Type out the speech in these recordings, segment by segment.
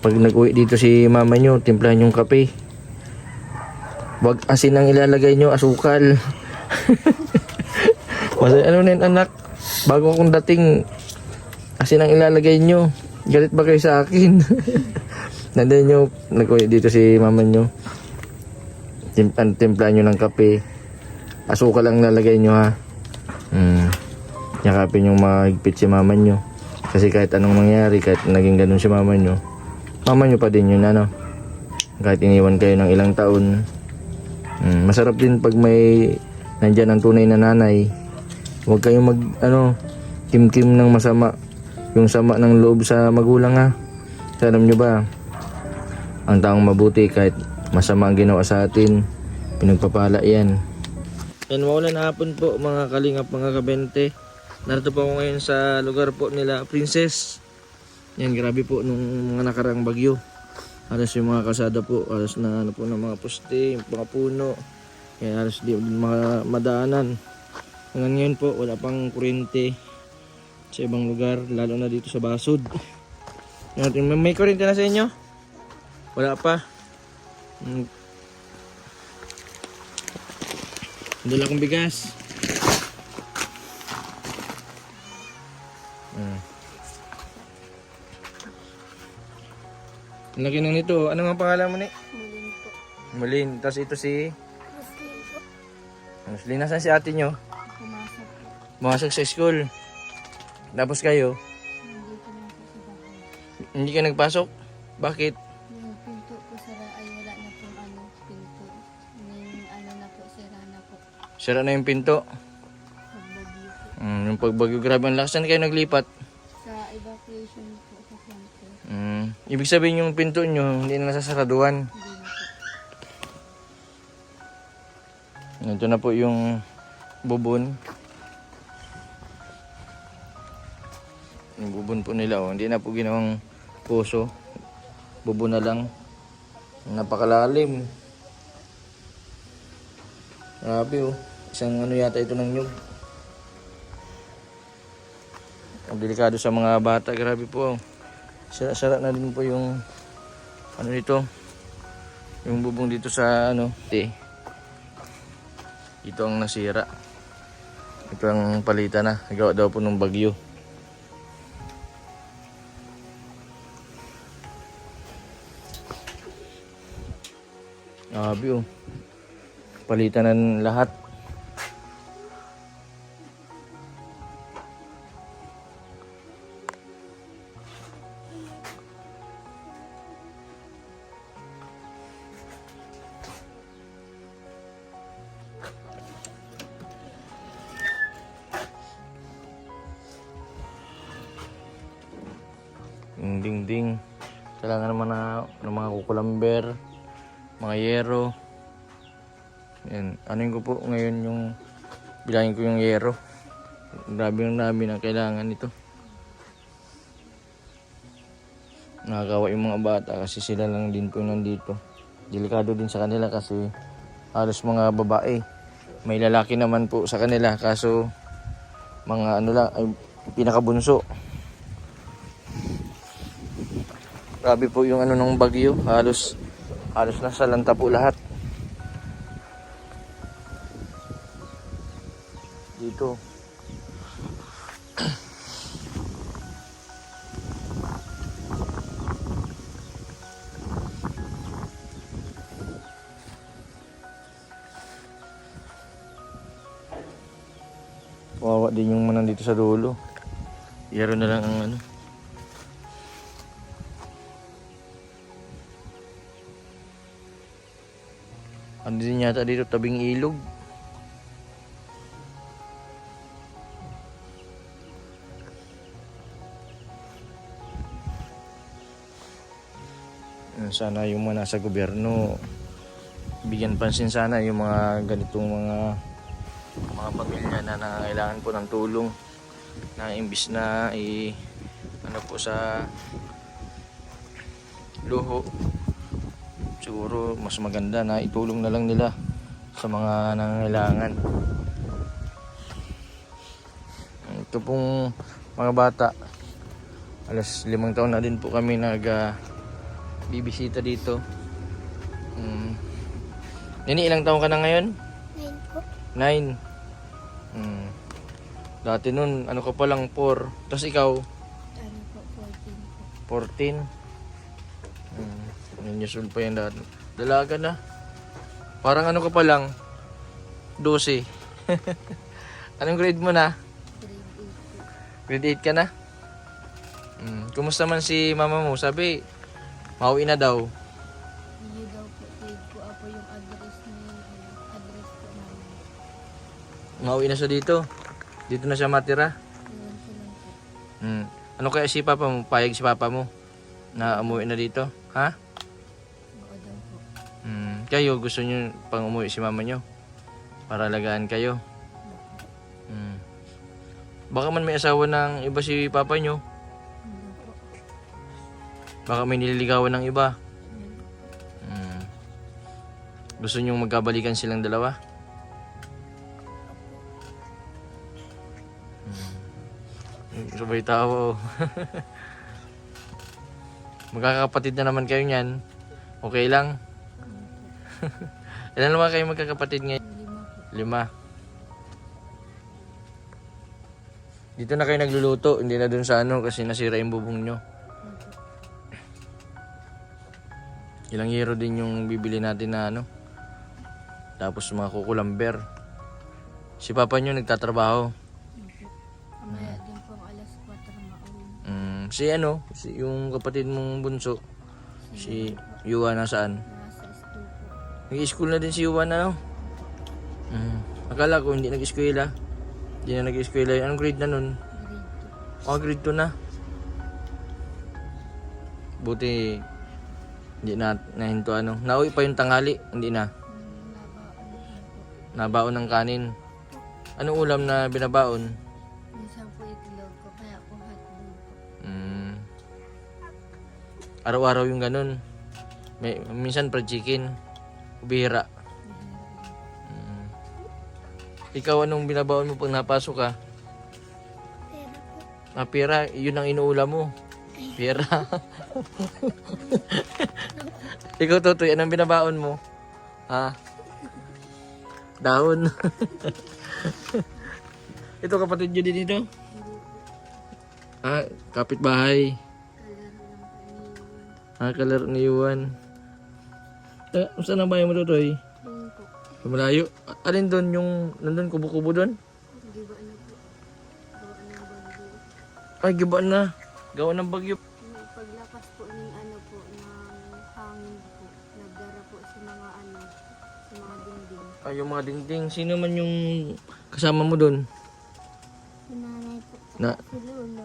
Pag nag-uwi dito si mama nyo, timplahan yung kape. Wag asin ang ilalagay nyo, asukal. Mas ano na anak? Bago akong dating, asin ang ilalagay nyo. Galit ba kayo sa akin? Nandiyan nyo, nag-uwi dito si mama nyo. Tim an- timplahan nyo ng kape. Asukal ang lalagay nyo ha. Hmm. Yakapin yung mahigpit si mama nyo. Kasi kahit anong mangyari, kahit naging ganun si mama nyo, mama nyo pa din yun ano. Kahit iniwan kayo ng ilang taon. Hmm. Masarap din pag may nandyan ang tunay na nanay. Huwag kayong mag, ano, kim-kim ng masama. Yung sama ng loob sa magulang ha. Alam nyo ba, ang taong mabuti kahit masama ang ginawa sa atin, pinagpapala yan. Yan, maulan hapon po mga kalingap, mga kabente. Narito po ako ngayon sa lugar po nila, Princess. Yan, grabe po nung mga nakarang bagyo. Halos yung mga kasada po, halos na ano po ng mga poste, yung mga puno. Yan, halos di mga madaanan. Hanggang ngayon po, wala pang kuryente sa ibang lugar, lalo na dito sa Basod. May, may kuryente na sa inyo? Wala pa. Mm. Dala kong bigas. Laki na nito. Ano nga pangalan mo ni? Mulin po. Mulin. Tapos ito si... Muslim po. Muslin. Nasaan si ate nyo? Pumasok po. Pumasok sa school. Tapos kayo, lang po sa bahay. hindi ka nagpasok? Bakit? Yung pinto po sara ay wala na pong ano, pinto. Yung ano na po, sira na po. Sira na yung pinto. Pagbagyo po. Mm, yung pagbagyo grabe ang lakas. Saan kayo naglipat? Sa evacuation po. Mm, ibig sabihin yung pinto nyo, hindi na nasasaraduan. Ito na po yung bubon. Yung bubon po nila, oh. hindi na po ginawang puso. Bubon na lang. Napakalalim. Grabe oh. Isang ano yata ito ng nyug. Ang delikado sa mga bata. Grabe po. oh. Sara-sara na din po yung ano dito. Yung bubong dito sa ano. Te. Ito ang nasira. Ito ang palitan na. Nagawa daw po ng bagyo. Grabe oh. Palitan ng lahat. Ng mga yero. Yan. Anuin ko po ngayon yung bilangin ko yung yero. Grabe yung dami na kailangan nito. Nakakawa yung mga bata kasi sila lang din po nandito. Delikado din sa kanila kasi halos mga babae. May lalaki naman po sa kanila kaso mga ano lang ay pinakabunso. Grabe po yung ano ng bagyo. Halos halos nasa lanta po lahat. Dito. Wawa din yung manang dito sa dulo. Yaro na lang ang ano. Yata dito tabing ilog. Sana yung mga nasa gobyerno bigyan pansin sana yung mga ganitong mga mga pamilya na nangangailangan po ng tulong na imbis na i ano po sa luho siguro mas maganda na itulong na lang nila sa mga nangangailangan. Ito pong mga bata, alas limang taon na din po kami nag ah, bibisita dito. Mm. Nini, ilang taon ka na ngayon? Ngayon po. Nine. Mm. Dati nun, ano ka pa lang, four. Tapos ikaw, Ano po, 14 po. 14. Mm. Nine years old pa yan dati. Dalaga na. Parang ano ka pa lang, 12. Anong grade mo na? Grade 8 po. Grade 8 ka na? Mm. Kumusta man si mama mo? Sabi, mauwi na daw. Iyo daw po. Grade po ako yung address niya. Ano, address po namin. Mauwi na siya dito. Dito na siya matira. Iwan ko lang po. Mm. Ano kaya si papa mo? Payag si papa mo? Na umuwi na dito? Ha? Kayo, gusto niyo pang umuwi si mama niyo? Para alagaan kayo? Mm. Baka man may asawa ng iba si papa po. Baka may nililigawan ng iba. Ano. Mm. Gusto niyo magkabalikan silang dalawa? Mm. Sabay tao. Magkakapatid na naman kayo niyan. Okay lang. Ilan naman kayo magkakapatid ngayon? Lima. Lima. Dito na kayo nagluluto, hindi na dun sa ano kasi nasira yung bubong nyo. Ilang euro din yung bibili natin na ano. Tapos mga kukulamber. Si papa nyo nagtatrabaho. Mamaya din po alas 4 mauwi. Mm, si ano, si, yung kapatid mong bunso, si Yuan nasaan? Nag-school na din si Yuan ano? Mm. Akala ko hindi nag-eskwela. Hindi na nag-eskwela. Anong grade na nun? Grade 2. Oh, grade 2 na. Buti hindi na nahinto ano. Nauwi pa yung tanghali, hindi na. Nabaon ng kanin. Anong ulam na binabaon? Minsan po itlog ko, kaya po hotdog. Mm. Araw-araw yung ganun. May, minsan fried chicken. Bihira. Mm. Ikaw anong binabaon mo pag napasok ka? Pero po, Ah, pera, yun ang inuulam mo. Pera. Ikaw, Totoy, anong binabaon mo? Ha? Dahon. Ito kapatid nyo din dito? Ah, kapitbahay. Ah, kalaro ni Yuan. Eh, saan ang bahay mo, Totoy? Doon po. Malayo. A- Alin doon yung, nandun, kubo-kubo doon? Po? Ng bagyo. Ay, gibaan na. Gawa ng bagyo. Yung Paglapas po ng ano po, ng hangin po, nagdara po sa mga ano, sa mga dingding. Ay, yung mga dingding. Sino man yung kasama mo doon? Si nanay po, Na, si Lolo,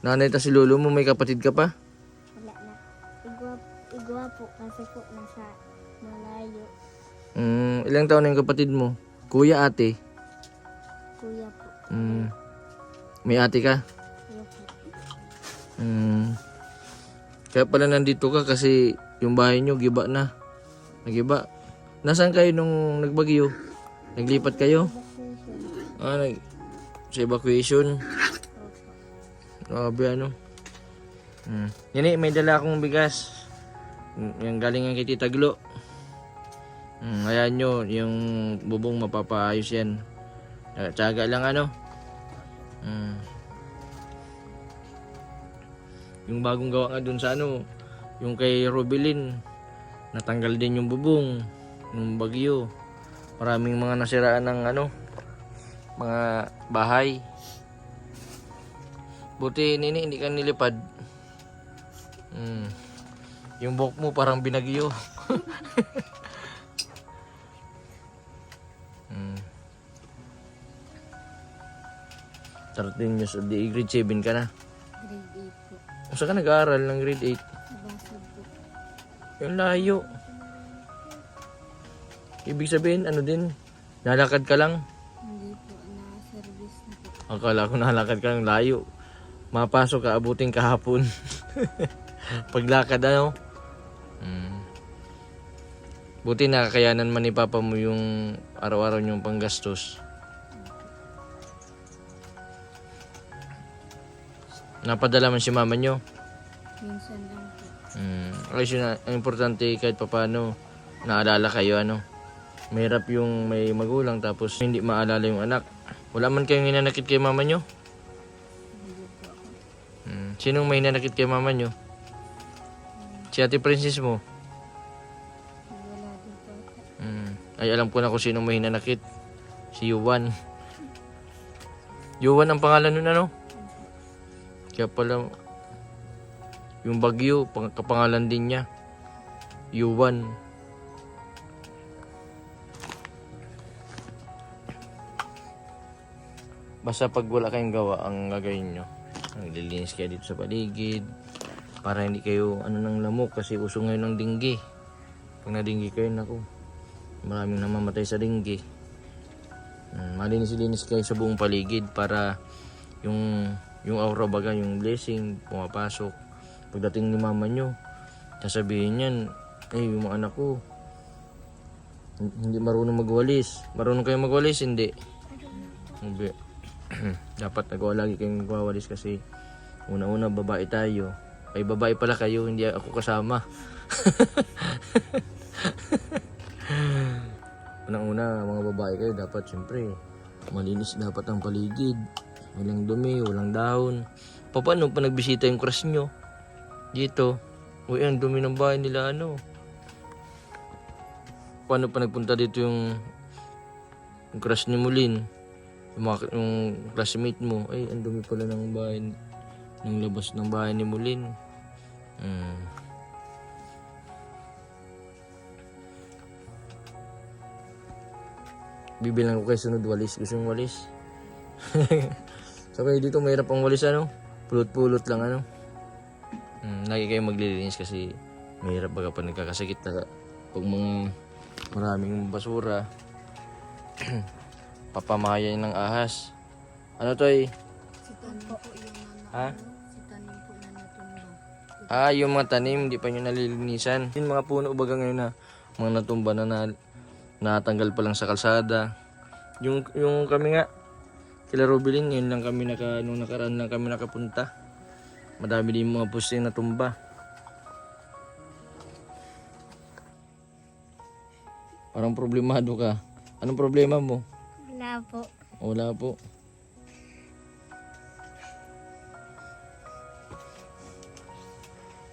nanay ta si lolo mo, may kapatid ka pa? wala na. Igwa, igwa po kasi po. Mm, ilang taon na yung kapatid mo? Kuya, ate? Kuya po, Mm, may ate ka? kuya po. Mm, kaya pala nandito ka kasi yung bahay nyo, giba na. Nagiba. Nasaan kayo nung nagbagyo? Naglipat kayo? Ah, nag, sa evacuation. Grabe ano. Hmm. Yan eh, may dala akong bigas. Yung galing ang kay Tita Glo. Hmm, ayan nyo, yung bubong mapapaayos yan. Ah, Tsaga lang ano. Hmm. Yung bagong gawa nga dun sa ano, yung kay Robilin, natanggal din yung bubong, yung bagyo. Maraming mga nasiraan ng ano, mga bahay. Buti nini hindi ka nilipad. Hmm. Yung buhok mo parang binagyo. 13 years old, di grade 7 ka na. Grade 8 po. Kung saan ka nag-aaral ng grade 8? Nabasag po. Yung layo. Ibig sabihin, ano din, nalakad ka lang. Hindi po, na-service na po. Akala ko nalakad ka ng layo. Mapasok ka, abutin kahapon. Paglakad ano? Mm. Buti nakakayanan man ni Papa mo yung araw-araw niyong panggastos. Napadala man si mama niyo. Minsan lang po. Mm, kasi na, ang importante kahit papano, naalala kayo ano. Mahirap yung may magulang tapos hindi maalala yung anak. Wala man kayong hinanakit kay mama nyo? Mm, sinong may hinanakit kay mama nyo? Si ate princess mo? Wala din po. Mm, ay alam ko na kung sinong may hinanakit. Si Yuan. Yuan ang pangalan nun ano? Kaya pala, yung bagyo, pang- kapangalan din niya. Yuan. Basta pag wala kayong gawa, ang gagawin nyo, naglilinis kayo dito sa paligid, para hindi kayo ano ng lamok kasi uso ngayon ng dinggi. Pag nadinggi kayo, naku, maraming namamatay sa dinggi. Mm, malinis-linis kayo sa buong paligid para yung yung aura baga, yung blessing pumapasok. Pagdating ni mama nyo, sasabihin niyan, eh yung mga anak ko, hin- hindi marunong magwalis. Marunong kayo magwalis? Hindi. Hindi. Dapat nagawa lagi kayong magwawalis kasi una-una babae tayo. Ay babae pala kayo, hindi ako kasama. Unang-una, mga babae kayo, dapat syempre, malinis dapat ang paligid. Walang dumi, walang dahon. Pa- Paano pa nagbisita yung crush nyo? Dito. Uy, ang dumi ng bahay nila, ano? Paano pa nagpunta dito yung, yung crush ni Mulin? Yung, mga, yung classmate mo, ay, ang dumi pala ng bahay, ng labas ng bahay ni Mulin. Hmm. Bibilang ko kayo sunod walis. Gusto yung walis? so kayo dito mahirap ang walis ano? Pulot-pulot lang ano? Hmm, lagi kayo maglilinis kasi mahirap baga pa nagkakasakit na pag mga maraming basura. Papamahayan ng ahas. Ano to eh? Si tanim po yung ano, Ha? si tanim po na natumba. Ah, yung mga tanim, hindi pa nyo nalilinisan. Yung mga puno baga ngayon na mga natumba na, na natanggal pa lang sa kalsada. Yung, yung kami nga, kila Rubilin, yun lang kami naka, nung nakaraan lang kami nakapunta. Madami din mga posting na tumba. Parang problemado ka. Anong problema mo? Wala po. Wala po.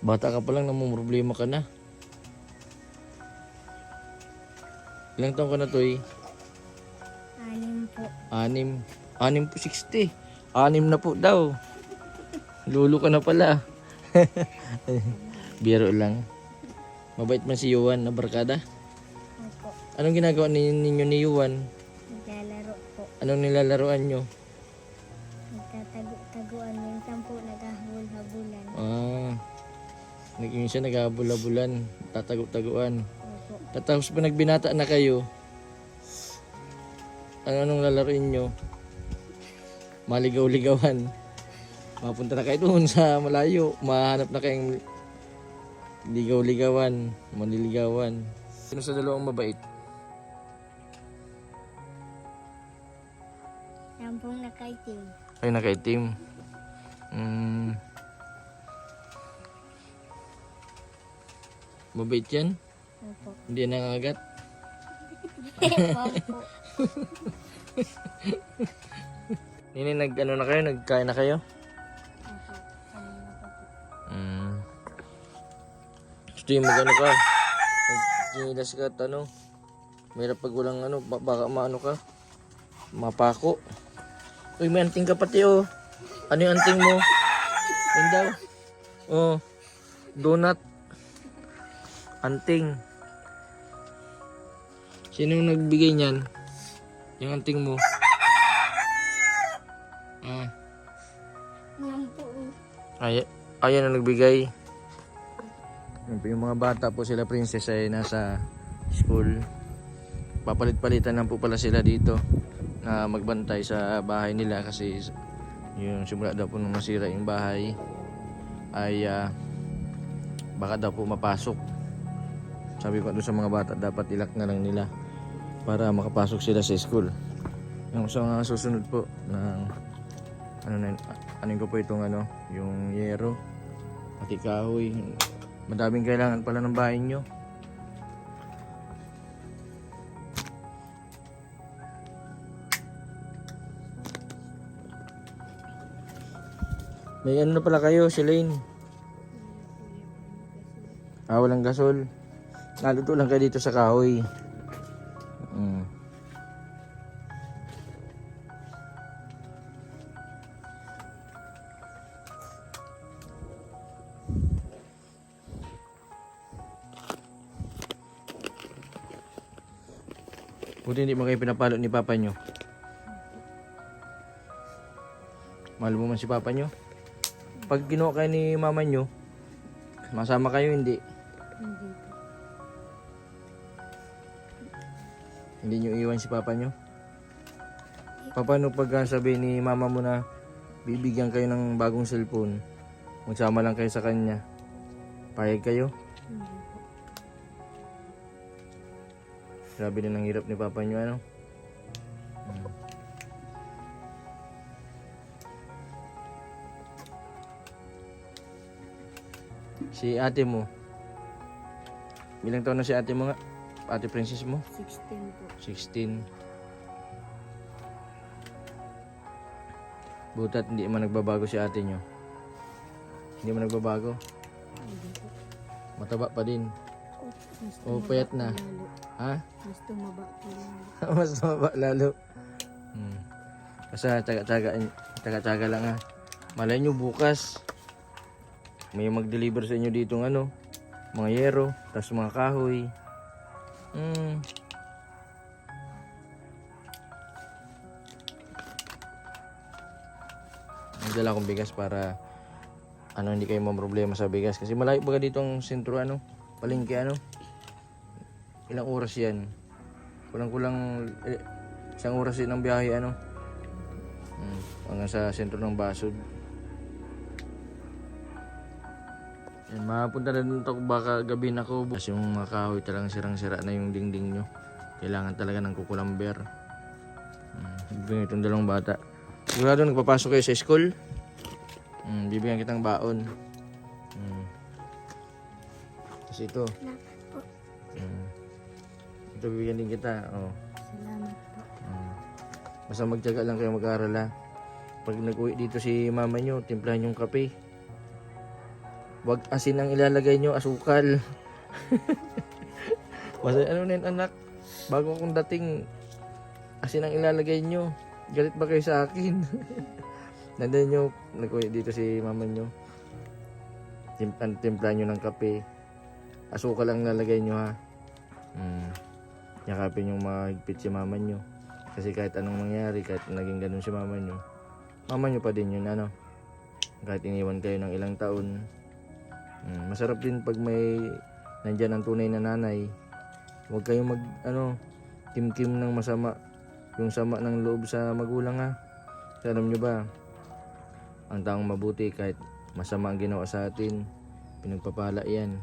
Bata ka pa lang, namumroblema ka na. Ilang taon ka na to eh? Anim po. Anim. Anim po 60. Anim na po daw. Lulo ka na pala. Biro lang. Mabait man si Yuan na barkada. Opo. Anong ginagawa ni- ninyo ni Yuan? Naglalaro po. Anong nilalaroan nyo? Nagtatago-taguan minsan po naghahabol-habulan. Ah, naging siya naghabol-habulan, tatago-taguan. Opo. Tapos pa nagbinata na kayo, ano anong lalaroin nyo? Maligaw-ligawan. Mapunta na kayo doon sa malayo. Mahanap na kayong ligaw-ligawan, maliligawan. Sino sa dalawang mabait? Yan pong nakaitim. Ay, nakaitim. Mm. Mabait yan? Opo. Hindi yan nangagat? Opo. Nini, nag, ano na kayo? Nagkain na kayo? Mm. Gusto yung mag ano ka? Magkinilas ka at ano? Mahirap pag walang ano, ba- baka maano ka? Mapako. Uy, may anting ka pati oh. Ano yung anting mo? Yan. Oh. Donut. Anting. Sino yung nagbigay niyan? Yung anting mo. Ay, ayan ang nagbigay. Yung mga bata po sila princess ay nasa school. Papalit-palitan lang po pala sila dito na magbantay sa bahay nila kasi yung simula daw po nung masira yung bahay ay ah, baka daw po mapasok. Sabi ko doon sa mga bata dapat ilak na lang nila para makapasok sila sa school. Yung sa mga susunod po ng ano na ano ko po itong ano yung yero pati kahoy Madaming kailangan pala ng bahay nyo. May ano na pala kayo, si Lane. Ah, walang gasol. Naluto lang kayo dito sa kahoy. Buti hindi mo kayo pinapalo ni papa nyo. Mahal mo man si papa nyo. Pag kinuha kayo ni mama nyo, masama kayo hindi. Hindi. Hindi nyo iwan si papa nyo? Paano pag ah, sabi ni mama mo na bibigyan kayo ng bagong cellphone, magsama lang kayo sa kanya, payag kayo? Hindi Grabe din ang hirap ni papa nyo, ano? Hmm. Si ate mo, ilang taon na si ate mo nga? Ate princess mo? 16 po. 16. Butat hindi man nagbabago si ate nyo. Hindi man nagbabago. Mataba pa din. Mas Oh, tumaba payat na. Lalo. Ha? Mas tumaba po lalo. Mas tumaba lalo. Hmm. Basta tsaga-tsaga, tsaga-tsaga lang ha. Malay nyo bukas. May mag-deliver sa inyo dito ng ano. Mga yero. Tapos mga kahoy. Hmm. Nagdala akong bigas para ano hindi kayo problema sa bigas kasi malayo baga dito ang sentro ano palengke ano ilang oras yan? Kulang kulang eh, isang oras din ang biyahe ano? Hmm, hanggang sa sentro ng Basod. Yan mapunta na dun ako baka gabi na ako kasi yung mga kahoy talagang sirang sira na yung dingding nyo. Kailangan talaga ng kukulamber. Hmm, bibigyan itong dalawang bata. Sigurado nagpapasok kayo sa school? Hmm, bibigyan kitang baon. Hmm. tapos ito. Ito bibigyan din kita oh. Salamat po. Mm. Basta magtyaga lang kayo mag-aaral ha. Pag nag-uwi dito si mama nyo, timplahan yung kape. Huwag asin ang ilalagay nyo, asukal. Basta ano na yun, anak, bago akong dating, asin ang ilalagay nyo. Galit ba kayo sa akin? Nandiyan nyo, nag-uwi dito si mama nyo. Tim an- timplahan nyo ng kape. Asukal ang ilalagay nyo ha. Mm. Yakapin yung mahigpit si mama nyo. Kasi kahit anong mangyari, kahit naging ganun si mama nyo, mama nyo pa din yun, ano. Kahit iniwan kayo ng ilang taon. Mm, masarap din pag may nandyan ang tunay na nanay. Huwag kayong mag, ano, kim-kim ng masama. Yung sama ng loob sa magulang ha. Kasi alam nyo ba, ang taong mabuti kahit masama ang ginawa sa atin, pinagpapala yan.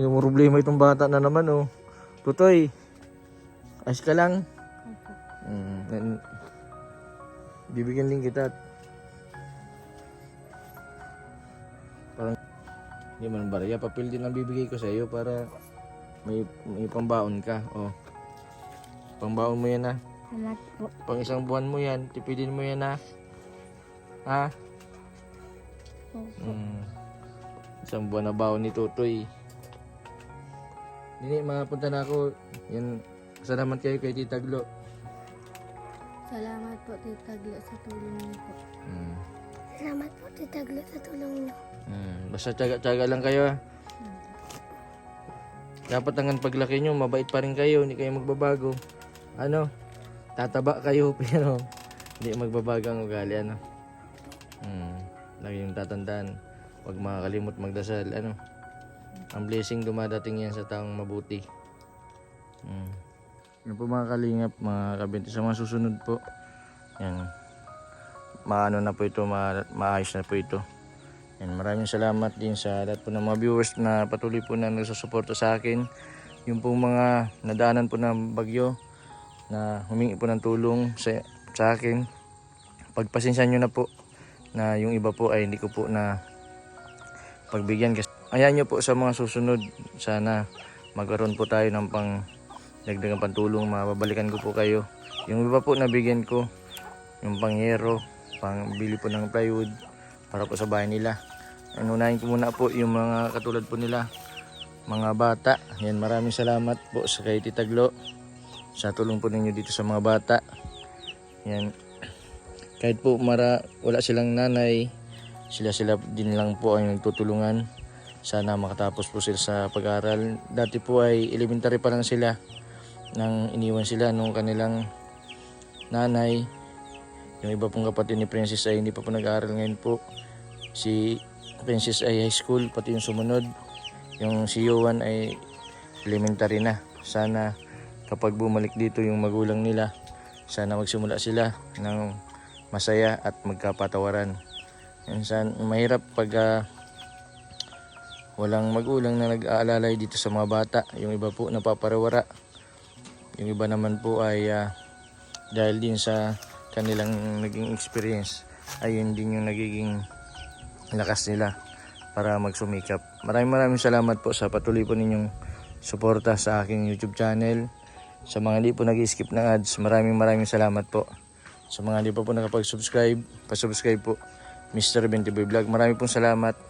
Yung problema itong bata na naman oh. Tutoy. Ayos ka lang. Mm, bibigyan din kita. Parang hindi man barya, papel din ang bibigay ko sa iyo para may, may pambaon ka. Oh. Pambaon mo yan ha. Salamat po. Pang isang buwan mo yan, tipidin mo yan ha. Ha? Opo. Mm. Isang buwan na baon ni Tutoy. Dini, mapunta na ako. Yan, salamat kayo kay Tita Glo. Salamat po, Tita Glo, sa tulong niyo po. Mm. Salamat po, Tita Glo, sa tulong niyo. Mm. Basta tsaga-tsaga lang kayo ha. Dapat hanggang paglaki nyo, mabait pa rin kayo, hindi kayo magbabago. Ano? Tataba kayo, pero hindi magbabago ang ugali, ano? Hmm. Lagi yung tatandaan. Huwag makakalimot magdasal, ano? Ang blessing dumadating yan sa taong mabuti. Hmm. Yan po mga kalingap, mga kabinti. Sa mga susunod po, yan. Maano na po ito, ma maayos na po ito. Yan, maraming salamat din sa lahat po ng mga viewers na patuloy po na nagsusuporta sa akin. Yung pong mga nadaanan po ng bagyo na humingi po ng tulong sa, sa akin. pagpasensya nyo na po na yung iba po ay hindi ko po na pagbigyan kasi ayan nyo po sa mga susunod. Sana magkaroon po tayo ng pang dagdagang pantulong. Mababalikan ko po kayo. Yung iba po nabigyan ko. Yung pangyero pang bili po ng plywood para po sa bahay nila. Unahin ko muna po yung mga katulad po nila. Mga bata. Yan maraming salamat po sa kay Tita Glo. Sa tulong po ninyo dito sa mga bata. Yan. Kahit po mara, wala silang nanay sila sila din lang po ang nagtutulungan sana makatapos po sila sa pag-aaral. Dati po ay elementary pa lang sila nang iniwan sila nung kanilang nanay. Yung iba pong kapatid ni Princess ay hindi pa po nag-aaral ngayon po. Si Princess ay high school pati yung sumunod. Yung si Yowan ay elementary na. Sana kapag bumalik dito yung magulang nila sana magsimula sila ng masaya at magkapatawaran. Minsan mahirap pag ah, walang magulang na nag-aalalay dito sa mga bata. Yung iba po napaparawara. Yung iba naman po ay ah, dahil din sa kanilang naging experience ay yun din yung nagiging lakas nila para magsumikap. Maraming maraming salamat po sa patuloy po ninyong suporta sa aking YouTube channel. Sa mga hindi po nag-skip ng ads, maraming maraming salamat po. Sa mga hindi pa po nakapag-subscribe, pa-subscribe po. Mr. 20 Vlog. Marami pong salamat.